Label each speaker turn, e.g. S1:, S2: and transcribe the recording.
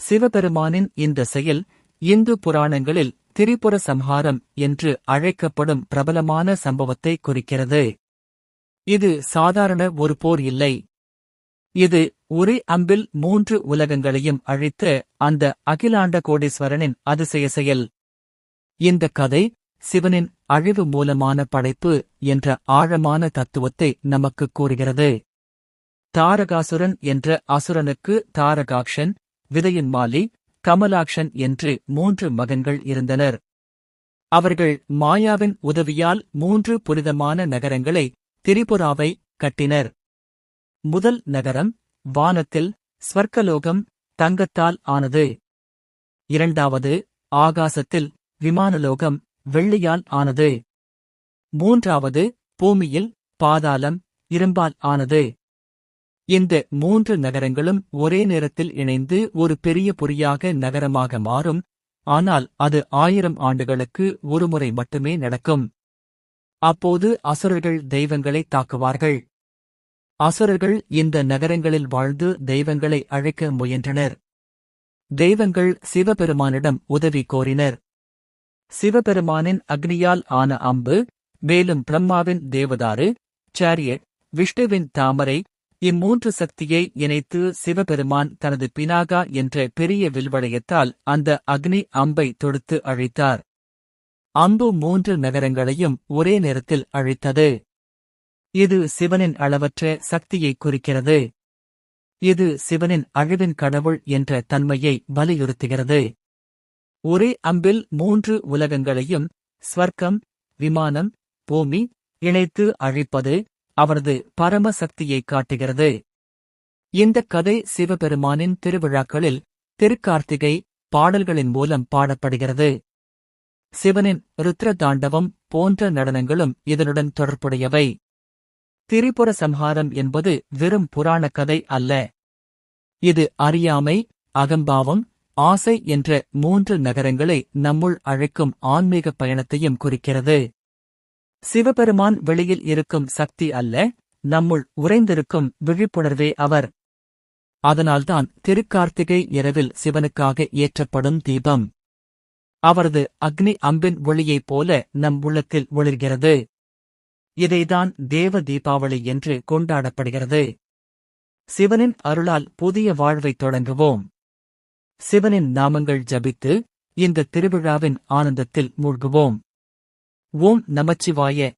S1: சிவபெருமானின் இந்த செயல் இந்து புராணங்களில் திரிபுர சம்ஹாரம் என்று அழைக்கப்படும் பிரபலமான சம்பவத்தை குறிக்கிறது. இது சாதாரண ஒரு போர் இல்லை. இது ஒரே அம்பில் மூன்று உலகங்களையும் அழித்த அந்த அகிலாண்ட கோடீஸ்வரனின் அதிசய செயல். இந்த கதை சிவனின் அழிவு மூலமான படைப்பு என்ற ஆழமான தத்துவத்தை நமக்கு கூறுகிறது. தாரகாசுரன் என்ற அசுரனுக்கு தாரகாக்ஷன் விதையின் மாலி கமலாக்ஷன் என்று மூன்று மகன்கள் இருந்தனர். அவர்கள் மாயாவின் உதவியால் மூன்று புனிதமான நகரங்களை திரிபுராவை கட்டினர். முதல் நகரம் வானத்தில் ஸ்வர்க்கலோகம் தங்கத்தால் ஆனது. இரண்டாவது ஆகாசத்தில் விமானலோகம் வெள்ளியால் ஆனது. மூன்றாவது பூமியில் பாதாளம் இரும்பால் ஆனது. இந்த மூன்று நகரங்களும் ஒரே நேரத்தில் இணைந்து ஒரு பெரிய பொறியாக நகரமாக மாறும். ஆனால் அது ஆயிரம் ஆண்டுகளுக்கு ஒருமுறை மட்டுமே நடக்கும். அப்போது அசுரர்கள் தெய்வங்களை தாக்குவார்கள். அசுரர்கள் இந்த நகரங்களில் வாழ்ந்து தெய்வங்களை அழைக்க முயன்றனர். தெய்வங்கள் சிவபெருமானிடம் உதவி கோரினர். சிவபெருமானின் அக்னியால் ஆன அம்பு மேலும் பிரம்மாவின் தேவதாரு சாரியட் விஷ்ணுவின் தாமரை இம்மூன்று சக்தியை இணைத்து சிவபெருமான் தனது பினாகா என்ற பெரிய வில்வளையத்தால் அந்த அக்னி அம்பை தொடுத்து அழித்தார். அம்பு மூன்று நகரங்களையும் ஒரே நேரத்தில் அழித்தது. இது சிவனின் அளவற்ற சக்தியை குறிக்கிறது. இது சிவனின் அழிவின் கடவுள் என்ற தன்மையை வலியுறுத்துகிறது. ஒரே அம்பில் மூன்று உலகங்களையும் ஸ்வர்க்கம் விமானம் பூமி இணைத்து அழிப்பது அவரது பரம சக்தியை காட்டுகிறது. இந்த கதை சிவபெருமானின் திருவிழாக்களில் திருக்கார்த்திகை பாடல்களின் மூலம் பாடப்படுகிறது. சிவனின் ருத்ர தாண்டவம் போன்ற நடனங்களும் இதனுடன் தொடர்புடையவை. திரிபுர சம்ஹாரம் என்பது வெறும் புராண கதை அல்ல. இது அறியாமை அகம்பாவம் ஆசை என்ற மூன்று நகரங்களை நம்முள் அழைக்கும் ஆன்மீக பயணத்தையும் குறிக்கிறது. சிவபெருமான் வெளியில் இருக்கும் சக்தி அல்ல நம்முள் உறைந்திருக்கும் விழிப்புணர்வே அவர். அதனால்தான் திருக்கார்த்திகை இரவில் சிவனுக்காக ஏற்றப்படும் தீபம். அவரது அக்னி அம்பின் ஒளியைப் போல நம் உள்ளத்தில் ஒளிர்கிறது. இதைதான் தேவ தீபாவளி என்று கொண்டாடப்படுகிறது. சிவனின் அருளால் புதிய வாழ்வைத் தொடங்குவோம். சிவனின் நாமங்கள் ஜபித்து இந்த திருவிழாவின் ஆனந்தத்தில் மூழ்குவோம். ஓம் நமச்சிவாய.